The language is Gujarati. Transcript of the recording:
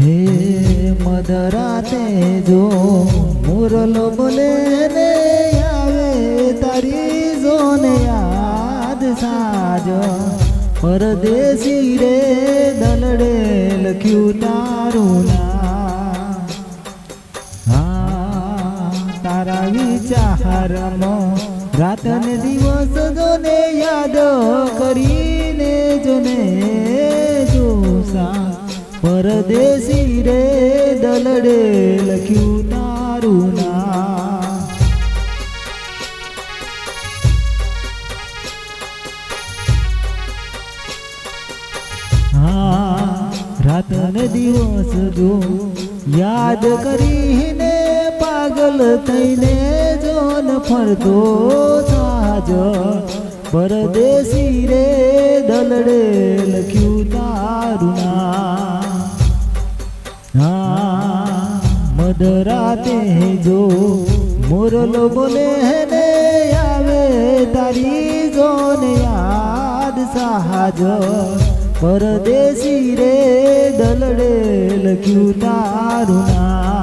હે મધરાતે જો મુરલો બોલે ને આવે તારી જોને યાદ સાજો. પરદેશી રે દલડે લખ્યું તારું હા, તારા વિચારમાં રાત ને દિવસ જોને યાદ કરીને જોને પરદેશી રે દલડે લખ્યું તારું નામ હા રાત ને દિવસ જો યાદ કરીને પાગલ થઈને જોન ફરતો સાજ. પરદેશી રે દલડે લખ્યું તારું મધરાતે જો મોરલો બોલે ને આવે તારી જોન યાદ સાહજ. પરદેશી રે દલડે લખ્યું તારું નામ.